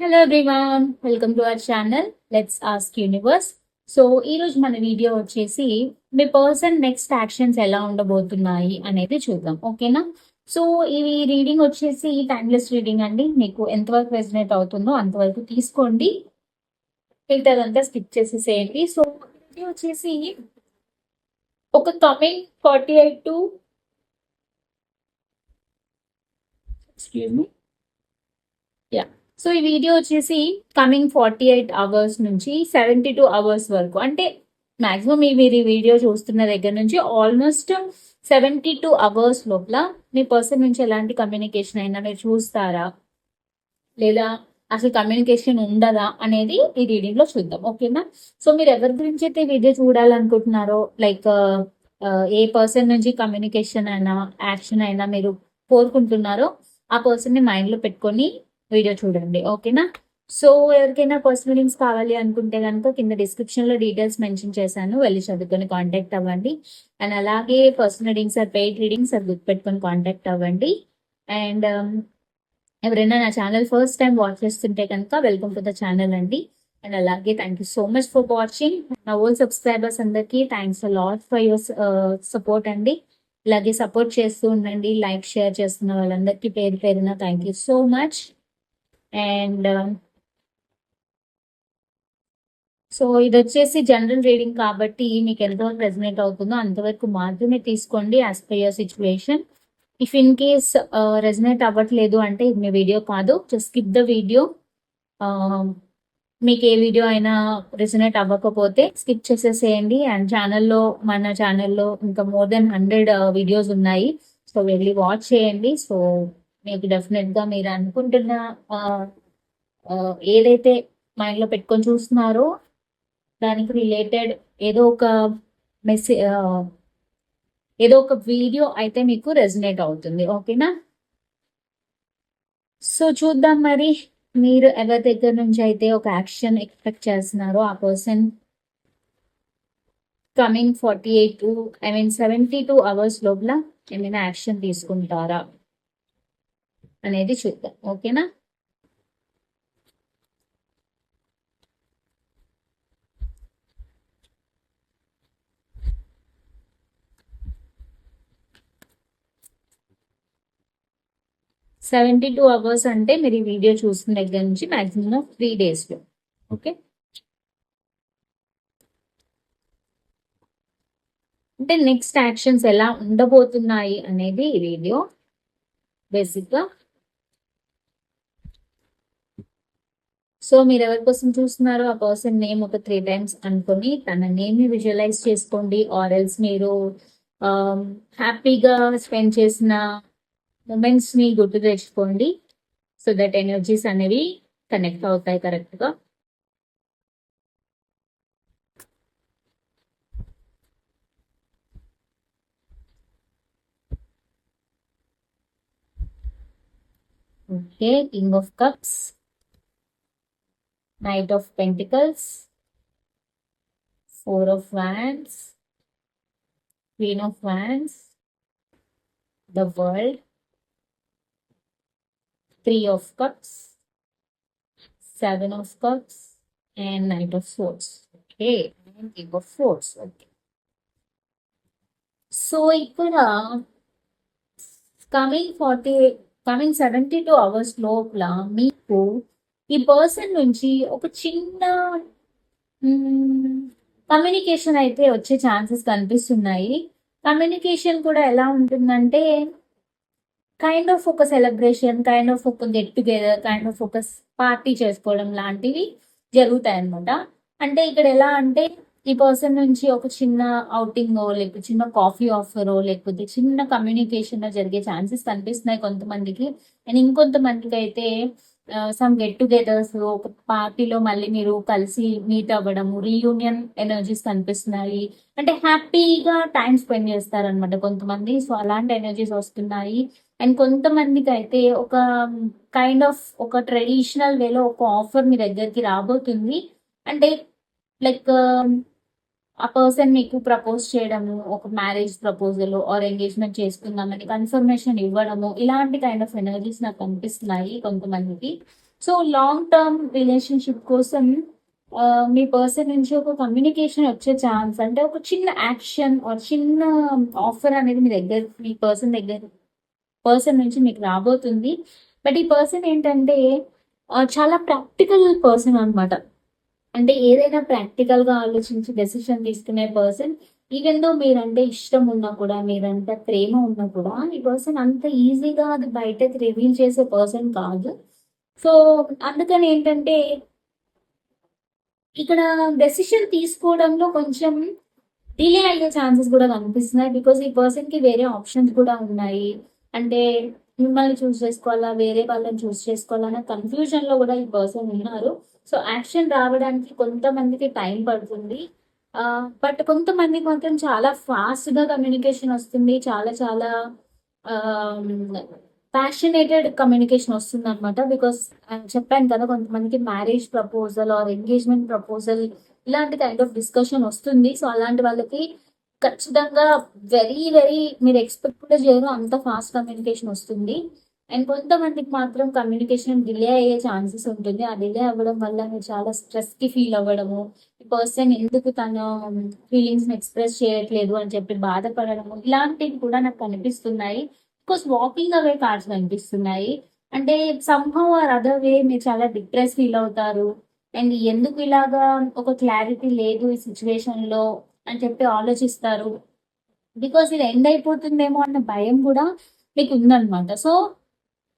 Hello everyone welcome to our channel let's ask universe so ఈ రోజు మన video వచ్చేసి మీ పర్సన్ నెక్స్ట్ యాక్షన్స్ ఎలా ఉండబోతున్నాయి అనేది చూద్దాం. ఓకేనా సో ఇవి రీడింగ్ వచ్చేసి టైమ్లెస్ రీడింగ్ అండి. మీకు ఎంతవరకు రెసినేట్ అవుతుందో అంతవరకు తీసుకోండి. మిగతాదంతా స్కిప్ చేసేసేయండి. సో ఇది వచ్చేసి ఒక coming forty eight to excuse me so ఈ వీడియో వచ్చేసి కమింగ్ ఫార్టీ ఎయిట్ అవర్స్ నుంచి సెవెంటీ టూ అవర్స్ వరకు. అంటే మాక్సిమం మీరు ఈ వీడియో చూస్తున్న దగ్గర నుంచి ఆల్మోస్ట్ సెవెంటీ టూ అవర్స్ లోపల మీ పర్సన్ నుంచి ఎలాంటి కమ్యూనికేషన్ అయినా మీరు చూస్తారా? లేదా అసలు కమ్యూనికేషన్ ఉండదా అనేది ఈ రీడింగ్లో చూద్దాం. ఓకేనా సో మీరు ఎవరి గురించి అయితే వీడియో చూడాలనుకుంటున్నారో లైక్ uh, uh, ఏ పర్సన్ నుంచి కమ్యూనికేషన్ అయినా యాక్షన్ అయినా మీరు కోరుకుంటున్నారో ఆ పర్సన్ని మైండ్లో పెట్టుకొని వీడియో చూడండి ఓకేనా? సో ఎవరికైనా పర్సనల్ లింక్స్ కావాలి అనుకుంటే కనుక కింద డిస్క్రిప్షన్లో డీటెయిల్స్ మెన్షన్ చేశాను వెళ్ళి చదువుకొని కాంటాక్ట్ అవ్వండి. అండ్ అలాగే personal readings or paid readings అది గుర్తుపెట్టుకొని కాంటాక్ట్ అవ్వండి. అండ్ um, ఎవరైనా నా ఛానల్ ఫస్ట్ టైం వాచ్ చేస్తుంటే కనుక వెల్కమ్ టు ద ఛానల్ అండి. అండ్ అలాగే thank you so much for watching నా ఓల్ సబ్స్క్రైబర్స్ అందరికీ thanks lot for your support అండి. ఇలాగే సపోర్ట్ చేస్తూ ఉండండి లైక్ షేర్ చేస్తున్న వాళ్ళందరికీ పేరు పేరున thank you so much and so ఇది వచ్చేసి జనరల్ రీడింగ్ కాబట్టి మీకు ఎంతవరకు రెజనేట్ అవుతుందో అంతవరకు మాత్రమే తీసుకోండి as per your situation if in case resonate అవ్వట్లేదు అంటే ఇది మీ వీడియో కాదు జస్ట్ స్కిప్ ద వీడియో మీకు ఏ వీడియో అయినా రెజనేట్ అవ్వకపోతే స్కిప్ చేసేసేయండి. అండ్ ఛానల్లో మన ఛానల్లో ఇంకా మోర్ దెన్ హండ్రెడ్ వీడియోస్ ఉన్నాయి. సో వెళ్ళి వాచ్ చేయండి. సో మీకు డెఫినెట్గా మీరు అనుకుంటున్న ఏదైతే మైండ్లో పెట్టుకొని చూస్తున్నారో దానికి రిలేటెడ్ ఏదో ఒక మెసేజ్ ఏదో ఒక వీడియో అయితే మీకు రెజనేట్ అవుతుంది. ఓకేనా సో చూద్దాం మరి. మీరు ఎవరి దగ్గర నుంచి అయితే ఒక యాక్షన్ ఎక్స్పెక్ట్ చేస్తున్నారో ఆ person coming forty eight to I mean seventy two hours లోపల ఏమైనా యాక్షన్ తీసుకుంటారా? అనేది చూద్దాం. ఓకేనా? సెవెంటీ టూ అవర్స్ అంటే మీరు ఈ వీడియో చూసిన దగ్గర నుంచి మాక్సిమం త్రీ డేస్లో. ఓకే? అంటే నెక్స్ట్ యాక్షన్స్ ఎలా ఉండబోతున్నాయి అనేది ఈ వీడియో బేసిక్గా సో మీరు ఎవరి కోసం చూస్తున్నారో? ఆ పర్సన్ నేమ్ ఒక త్రీ టైమ్స్ అనుకుని తన నేమ్ విజువలైజ్ చేసుకోండి. ఆర్ ఎల్స్ మీరు um, హ్యాపీగా స్పెండ్ చేసిన మూమెంట్స్ని గుర్తు తెచ్చుకోండి. సో దట్ ఎనర్జీస్ అనేవి కనెక్ట్ అవుతాయి కరెక్ట్గా okay king of cups Knight of pentacles four of wands queen of wands the world three of cups, seven of cups, and knight of swords. Okay, and king of swords. Okay. So ఇక్కడ coming forty coming seventy two hours లోపల మీకు ఈ person నుంచి ఒక చిన్న communication అయితే వచ్చే chances కనిపిస్తున్నాయి. కమ్యూనికేషన్ కూడా ఎలా ఉంటుందంటే కైండ్ ఆఫ్ ఒక సెలబ్రేషన్ కైండ్ ఆఫ్ ఒక గెట్ టుగెదర్ కైండ్ ఆఫ్ ఒక పార్టీ చేసుకోవడం లాంటివి జరుగుతాయి అనమాట అంటే ఇక్కడ ఎలా అంటే ఈ పర్సన్ నుంచి ఒక చిన్న అవుటింగ్ లేకపోతే చిన్న కాఫీ ఆఫరో లేకపోతే చిన్న కమ్యూనికేషన్ జరిగే ఛాన్సెస్ కనిపిస్తున్నాయి కొంతమందికి. అండ్ ఇంకొంతమందికి అయితే సమ్ గెట్ టుగెదర్స్ ఒక పార్టీలో మళ్ళీ మీరు కలిసి మీట్ అవ్వడము రీయూనియన్ ఎనర్జీస్ కనిపిస్తున్నాయి. అంటే హ్యాపీగా టైం స్పెండ్ చేస్తారనమాట కొంతమంది. సో అలాంటి ఎనర్జీస్ వస్తున్నాయి. అండ్ కొంతమందికి అయితే ఒక కైండ్ ఆఫ్ ఒక ట్రెడిషనల్ వేలో ఒక ఆఫర్ మీ దగ్గరికి రాబోతుంది. అంటే లైక్ ఆ పర్సన్ మీకు ప్రపోజ్ చేయడము ఒక మ్యారేజ్ ప్రపోజల్ ఆర్ ఎంగేజ్మెంట్ చేసుకుందామని కన్ఫర్మేషన్ ఇవ్వడము ఇలాంటి కైండ్ ఆఫ్ ఎనర్జీస్ నాకు కనిపిస్తున్నాయి కొంతమందికి. సో లాంగ్ టర్మ్ రిలేషన్షిప్ కోసం మీ పర్సన్ నుంచి ఒక కమ్యూనికేషన్ వచ్చే ఛాన్స్ అంటే ఒక చిన్న యాక్షన్ ఒక చిన్న ఆఫర్ అనేది మీ దగ్గర మీ పర్సన్ దగ్గర పర్సన్ నుంచి మీకు రాబోతుంది. బట్ ఈ పర్సన్ ఏంటంటే చాలా ప్రాక్టికల్ పర్సన్ అన్నమాట. అంటే ఏదైనా ప్రాక్టికల్గా ఆలోచించి డెసిషన్ తీసుకునే పర్సన్ ఈవెన్ దో మీరంటే ఇష్టం ఉన్నా కూడా మీరంటే ప్రేమ ఉన్నా కూడా ఈ పర్సన్ అంత ఈజీగా అది బయటకి రివీల్ చేసే పర్సన్ కాదు. సో అందుకని ఏంటంటే ఇక్కడ డెసిషన్ తీసుకోవడంలో కొంచెం డిలే అయ్యే ఛాన్సెస్ కూడా కనిపిస్తున్నాయి బికాస్ ఈ పర్సన్కి వేరే ఆప్షన్స్ కూడా ఉన్నాయి. అంటే మిమ్మల్ని చూస్ చేసుకోవాలా వేరే వాళ్ళని చూస్ చేసుకోవాలా అనే కన్ఫ్యూజన్లో కూడా ఈ పర్సన్ ఉన్నారు. సో యాక్షన్ రావడానికి కొంతమందికి టైం పడుతుంది. బట్ కొంతమందికి మాత్రం చాలా ఫాస్ట్గా కమ్యూనికేషన్ వస్తుంది. చాలా చాలా ప్యాషనేటెడ్ కమ్యూనికేషన్ వస్తుంది అనమాట బికాస్ చెప్పాను కదా కొంతమందికి marriage proposal or engagement proposal ఇలాంటి కైండ్ ఆఫ్ డిస్కషన్ వస్తుంది. సో అలాంటి వాళ్ళకి ఖచ్చితంగా వెరీ వెరీ మీరు ఎక్స్పెక్ట్ కూడా చేయరు. అంత ఫాస్ట్ కమ్యూనికేషన్ వస్తుంది. అండ్ కొంతమందికి మాత్రం కమ్యూనికేషన్ డిలే అయ్యే ఛాన్సెస్ ఉంటుంది. ఆ డిలే అవ్వడం వల్ల మీరు చాలా స్ట్రెస్కి ఫీల్ అవ్వడము ఈ పర్సన్ ఎందుకు తన um, ఫీలింగ్స్ని ఎక్స్ప్రెస్ చేయట్లేదు అని చెప్పి బాధపడడము ఇలాంటివి కూడా నాకు కనిపిస్తున్నాయి బికాస్ వాకింగ్ అవే కార్డ్స్ కనిపిస్తున్నాయి అంటే సంహవ్ ఆర్ అదర్ వే మీరు చాలా డిప్రెస్ ఫీల్ అవుతారు. అండ్ ఎందుకు ఇలాగా ఒక క్లారిటీ లేదు ఈ సిచ్యువేషన్లో అని చెప్పి ఆలోచిస్తారు. బికాస్ ఇది ఎండ్ అయిపోతుందేమో అన్న భయం కూడా మీకు ఉందన్నమాట. సో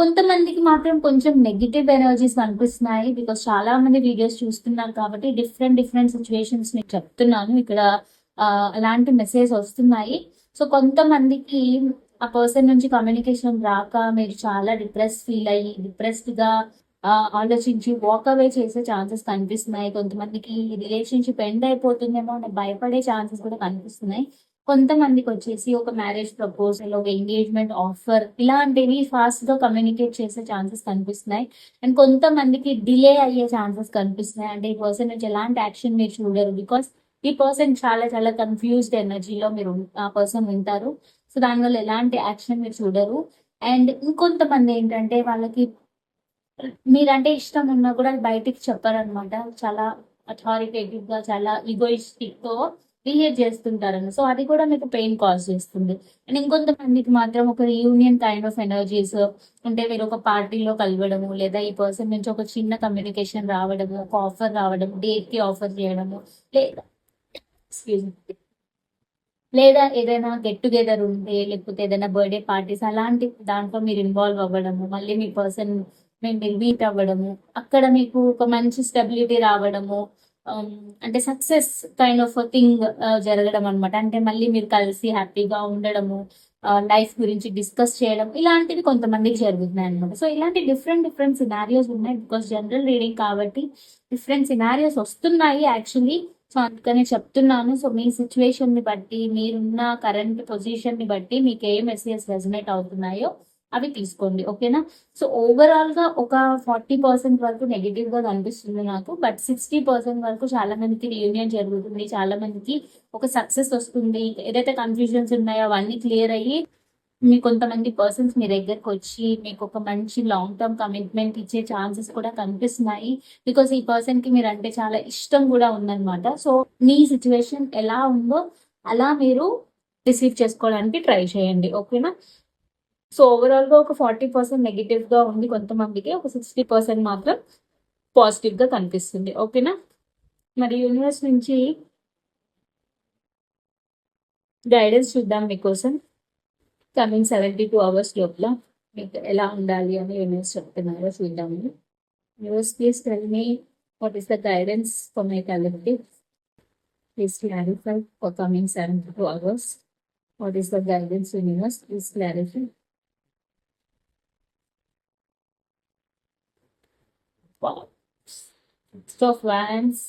కొంతమందికి మాత్రం కొంచెం నెగిటివ్ ఎనర్జీస్ కనిపిస్తున్నాయి బికాస్ చాలా మంది వీడియోస్ చూస్తున్నారు కాబట్టి డిఫరెంట్ డిఫరెంట్ సిచ్యువేషన్స్ నేను చెప్తున్నాను. ఇక్కడ అలాంటి మెసేజ్ వస్తున్నాయి. సో కొంతమందికి ఆ పర్సన్ నుంచి కమ్యూనికేషన్ రాక మీరు చాలా డిప్రెస్ ఫీల్ అయ్యి డిప్రెస్డ్గా ఆలోచించి వాక్ అవే చేసే ఛాన్సెస్ కనిపిస్తున్నాయి. కొంతమందికి రిలేషన్షిప్ ఎండ్ అయిపోతుందేమో అని భయపడే ఛాన్సెస్ కూడా కనిపిస్తున్నాయి. కొంతమందికి వచ్చేసి ఒక మ్యారేజ్ ప్రపోజల్ ఒక ఎంగేజ్మెంట్ ఆఫర్ ఇలాంటివి ఫాస్ట్గా కమ్యూనికేట్ చేసే ఛాన్సెస్ కనిపిస్తున్నాయి. అండ్ కొంతమందికి డిలే అయ్యే ఛాన్సెస్ కనిపిస్తున్నాయి. అంటే ఈ పర్సన్ నుంచి ఎలాంటి యాక్షన్ మీరు చూడరు బికాస్ ఈ పర్సన్ చాలా చాలా కన్ఫ్యూజ్డ్ ఎనర్జీలో మీరు ఆ పర్సన్ ఉంటారు. సో దానివల్ల ఎలాంటి యాక్షన్ మీరు చూడరు. అండ్ ఇంకొంతమంది ఏంటంటే వాళ్ళకి మీరంటే ఇష్టం ఉన్నా కూడా బయటికి చెప్పారనమాట చాలా అథారిటేటివ్గా చాలా ఈగోయిస్టిక్తో బిహేవ్ చేస్తుంటారని. సో అది కూడా మీకు పెయిన్ కాజ్ చేస్తుంది. అండ్ ఇంకొంతమందికి మాత్రం ఒక యూనియన్ కైండ్ ఆఫ్ ఎనర్జీస్ అంటే మీరు ఒక పార్టీలో కలవడము లేదా ఈ పర్సన్ నుంచి ఒక చిన్న కమ్యూనికేషన్ రావడము ఒక ఆఫర్ రావడం డేట్కి ఆఫర్ చేయడము లేదా ఎక్స్క్యూజ్ లేదా ఏదైనా గెట్ టుగెదర్ ఉంటే లేకపోతే ఏదైనా బర్త్డే పార్టీస్ అలాంటి దాంట్లో మీరు ఇన్వాల్వ్ అవ్వడము మళ్ళీ మీ పర్సన్ మేము మీరు మీట్ అవ్వడము అక్కడ మీకు ఒక మంచి స్టెబిలిటీ రావడము Um, అంటే సక్సెస్ కైండ్ ఆఫ్ థింగ్ జరగడం అనమాట అంటే మళ్ళీ మీరు కలిసి హ్యాపీగా ఉండడము uh, లైఫ్ గురించి డిస్కస్ చేయడం ఇలాంటివి కొంతమందికి జరుగుతున్నాయి అనమాట సో ఇలాంటి డిఫరెంట్ డిఫరెంట్ సినారియోస్ ఉన్నాయి బికాస్ జనరల్ రీడింగ్ కాబట్టి డిఫరెంట్ సినారియోస్ వస్తున్నాయి యాక్చువల్లీ సో అందుకని చెప్తున్నాను. సో మీ సిచ్యువేషన్ని బట్టి మీరున్న కరెంట్ పొజిషన్ని బట్టి మీకు ఏ మెసేజెస్ రెజనేట్ అవుతున్నాయో అవి తీసుకోండి ఓకేనా? సో ఓవరాల్గా ఒక ఫార్టీ పర్సెంట్ వరకు నెగిటివ్గా కనిపిస్తుంది నాకు. బట్ సిక్స్టీ పర్సెంట్ వరకు చాలా మందికి రియూనియన్ జరుగుతుంది. చాలా మందికి ఒక సక్సెస్ వస్తుంది. ఏదైతే కన్ఫ్యూజన్స్ ఉన్నాయో అవన్నీ క్లియర్ అయ్యి మీ కొంతమంది పర్సన్స్ మీ దగ్గరకు వచ్చి మీకు ఒక మంచి లాంగ్ టర్మ్ కమిట్మెంట్ ఇచ్చే ఛాన్సెస్ కూడా కనిపిస్తున్నాయి. బికాస్ ఈ పర్సన్కి మీరు అంటే చాలా ఇష్టం కూడా ఉందన్నమాట. సో మీ సిచ్యువేషన్ ఎలా ఉందో అలా మీరు రిసీవ్ చేసుకోవడానికి ట్రై చేయండి ఓకేనా? సో ఓవరాల్గా ఒక ఫార్టీ పర్సెంట్ నెగిటివ్గా ఉంది కొంతమందికి ఒక సిక్స్టీ పర్సెంట్ మాత్రం పాజిటివ్గా కనిపిస్తుంది. ఓకేనా మరి యూనివర్స్ నుంచి గైడెన్స్ చూద్దాం మీకోసం. కమింగ్ సెవెంటీ టూ అవర్స్ లోపల మీకు ఎలా ఉండాలి అని యూనివర్స్ చెప్తున్నారో చూద్దాము. Universe please tell me what is the guidance for my collective please clarify for coming seventy two hours what is the guidance universe please clarify six of wands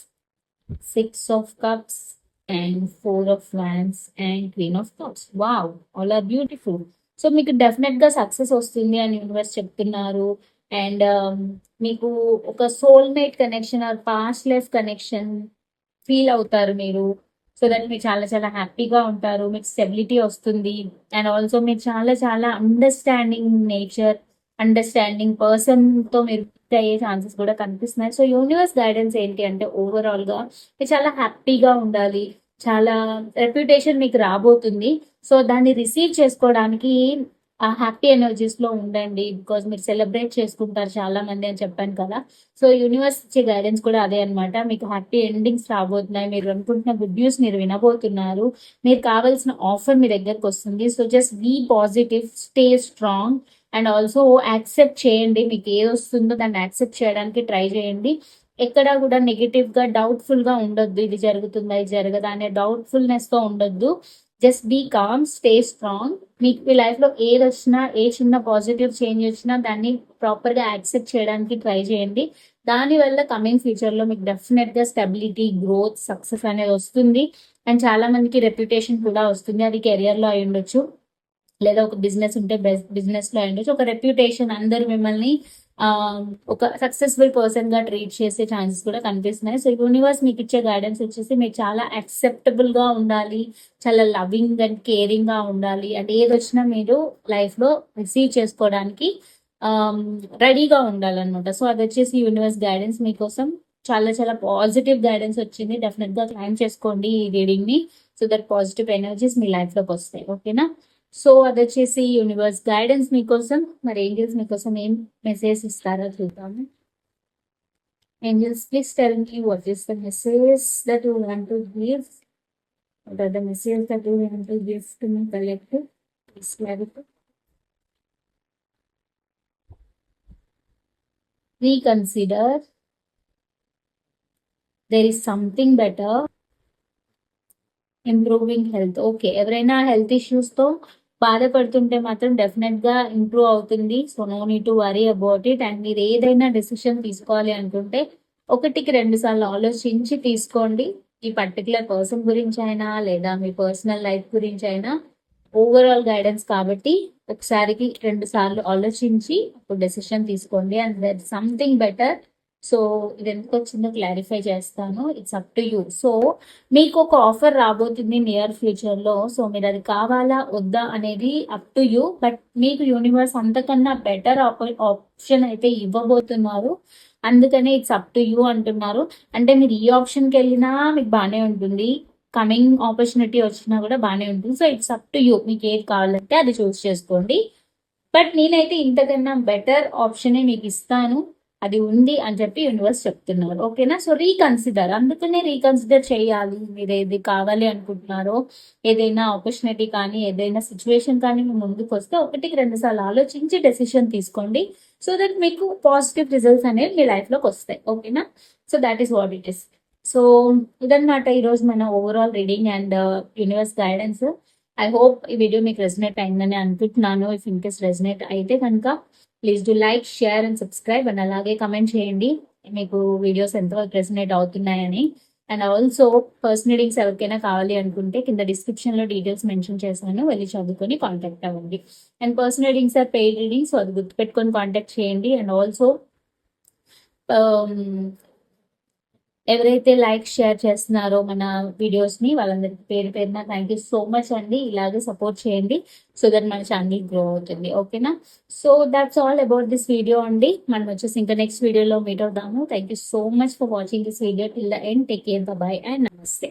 six of cups and four of wands and queen of cups wow all are beautiful so మీకు డెఫినెట్గా success వస్తుంది అని universe చెప్తున్నారు. And um, మీకు ఒక soulmate connection or past life connection feel అవుతారు మీరు. So that మీరు చాలా చాలా హ్యాపీగా ఉంటారు. మీకు స్టెబిలిటీ వస్తుంది. అండ్ ఆల్సో మీరు చాలా చాలా అండర్స్టాండింగ్ నేచర్ అండర్స్టాండింగ్ పర్సన్తో మీరు హిట్ అయ్యే ఛాన్సెస్ కూడా కనిపిస్తున్నాయి. సో యూనివర్స్ గైడెన్స్ ఏంటి అంటే ఓవరాల్గా మీరు చాలా హ్యాపీగా ఉండాలి. చాలా రెప్యుటేషన్ మీకు రాబోతుంది. సో దాన్ని రిసీవ్ చేసుకోవడానికి ఆ హ్యాపీ ఎనర్జీస్లో ఉండండి. బికాజ్ మీరు సెలబ్రేట్ చేసుకుంటారు చాలా మంది అని చెప్పాను కదా. సో యూనివర్స్ ఇచ్చే గైడెన్స్ కూడా అదే అన్నమాట. మీకు హ్యాపీ ఎండింగ్స్ రాబోతున్నాయి. మీరు అనుకుంటున్న గుడ్ న్యూస్ మీరు వినబోతున్నారు. మీరు కావాల్సిన ఆఫర్ మీ దగ్గరకు వస్తుంది. So just be positive stay strong and also accept చేయండి. మీకు ఏది వస్తుందో దాన్ని యాక్సెప్ట్ చేయడానికి ట్రై చేయండి. ఎక్కడ కూడా నెగిటివ్గా డౌట్ఫుల్గా ఉండొద్దు. ఇది జరుగుతుందా ఇది జరగదా అనే డౌట్ఫుల్నెస్తో ఉండొద్దు. Just be calm stay strong. మీకు మీ లైఫ్లో ఏది వచ్చినా ఏ చిన్న పాజిటివ్ చేంజ్ వచ్చినా దాన్ని ప్రాపర్గా యాక్సెప్ట్ చేయడానికి ట్రై చేయండి. దాని వల్ల కమింగ్ ఫ్యూచర్లో మీకు డెఫినెట్గా స్టెబిలిటీ గ్రోత్ సక్సెస్ అనేది వస్తుంది. అండ్ చాలా మందికి రెప్యుటేషన్ కూడా వస్తుంది. అది కెరియర్లో అయి ఉండొచ్చు. లేదా ఒక బిజినెస్ ఉంటే బిజినెస్లో అయి ఒక రెప్యుటేషన్ అందరు మిమ్మల్ని ఒక సక్సెస్ఫుల్ పర్సన్గా ట్రీట్ చేసే ఛాన్సెస్ కూడా కనిపిస్తున్నాయి. సో యూనివర్స్ మీకు ఇచ్చే గైడెన్స్ వచ్చేసి మీరు చాలా యాక్సెప్టబుల్గా ఉండాలి చాలా లవింగ్ అండ్ కేరింగ్గా ఉండాలి. అండ్ ఏది వచ్చినా మీరు లైఫ్లో రిసీవ్ చేసుకోవడానికి రెడీగా ఉండాలన్నమాట. సో అది వచ్చేసి యూనివర్స్ గైడెన్స్ మీకోసం చాలా చాలా పాజిటివ్ గైడెన్స్ వచ్చింది. డెఫినెట్గా క్లైమ్ చేసుకోండి ఈ రీడింగ్ని సో దట్ పాజిటివ్ ఎనర్జీస్ మీ లైఫ్లోకి వస్తాయి. ఓకేనా సో అది వచ్చేసి యూనివర్స్ గైడెన్స్ మీకోసం మరి ఏంజల్స్ మీకోసం ఏం మెసేజ్ ఇస్తారో చూద్దాము angels please tell me what is the message that you want to give what are the messages that you want to give to me collective please clarify reconsider there is something better improving health okay ఎవరైనా health ఇష్యూస్తో బాధపడుతుంటే మాత్రం డెఫినెట్గా improve అవుతుంది. So no need to worry about it and మీరు ఏదైనా decision తీసుకోవాలి అనుకుంటే ఒకటికి రెండు సార్లు ఆలోచించి తీసుకోండి. ఈ పర్టికులర్ పర్సన్ గురించి అయినా లేదా మీ పర్సనల్ లైఫ్ గురించి అయినా ఓవరాల్ గైడెన్స్ కాబట్టి ఒకసారికి రెండు సార్లు ఆలోచించి అప్పుడు డెసిషన్ తీసుకోండి. And that something better so ఇది ఎందుకు వచ్చిందో క్లారిఫై చేస్తాను. It's up to you so మీకు ఒక ఆఫర్ రాబోతుంది నియర్ ఫ్యూచర్లో సో మీరు అది కావాలా వద్దా అనేది అప్ టు యూ బట్ మీకు యూనివర్స్ అంతకన్నా బెటర్ ఆప్షన్ అయితే ఇవ్వబోతున్నారు. అందుకనే ఇట్స్ అప్ టు యూ అంటున్నారు. అంటే మీరు ఈ ఆప్షన్కి వెళ్ళినా మీకు బాగానే ఉంటుంది. కమింగ్ ఆపర్చునిటీ వచ్చినా కూడా బాగానే ఉంటుంది. So it's up to you మీకు ఏది కావాలంటే అది చూస్ చేసుకోండి. బట్ నేనైతే ఇంతకన్నా బెటర్ ఆప్షనే మీకు ఇస్తాను. అది ఉంది అని చెప్పి యూనివర్స్ చెప్తున్నారు. ఓకేనా సో రీకన్సిడర్ అందుకనే రీకన్సిడర్ చేయాలి. మీరు ఏది కావాలి అనుకుంటున్నారో ఏదైనా ఆపర్చునిటీ కానీ ఏదైనా సిచ్యువేషన్ కానీ మీ ముందుకు వస్తే ఒకటికి రెండు సార్లు ఆలోచించి డెసిషన్ తీసుకోండి. సో దట్ మీకు పాజిటివ్ రిజల్ట్స్ అనేవి మీ లైఫ్లోకి వస్తాయి. ఓకేనా so that is what it is so ఇదన్నమాట ఈరోజు మన overall reading and universe guidance I hope ఈ వీడియో మీకు రెజినేట్ అయిందని అనుకుంటున్నాను. ఇఫ్ ఇన్ కేస్ రెజినేట్ అయితే కనుక please do like share and subscribe and అలాగే కమెంట్ చేయండి. మీకు వీడియోస్ ఎంతవరకు రెసినేట్ అవుతున్నాయని. అండ్ ఆల్సో పర్సనల్ రీడింగ్స్ ఎవరికైనా కావాలి అనుకుంటే కింద డిస్క్రిప్షన్లో డీటెయిల్స్ మెన్షన్ చేశాను. వెళ్ళి చదువుకొని కాంటాక్ట్ అవ్వండి. And personal readings or paid readings అది గుర్తుపెట్టుకొని కాంటాక్ట్ చేయండి. అండ్ ఆల్సో ఎవరైతే లైక్ షేర్ చేస్తున్నారో మన వీడియోస్ని వాళ్ళందరికీ పేరు పేరున థ్యాంక్ యూ సో మచ్ అండి. ఇలాగే సపోర్ట్ చేయండి సో దట్ మన ఛానల్ గ్రో అవుతుంది. ఓకేనా so that's all about this video అండి. మనం వచ్చేసి ఇంకా నెక్స్ట్ వీడియోలో మీట్ అవుదాము. Thank you so much for watching this video till the end take care bye and namaste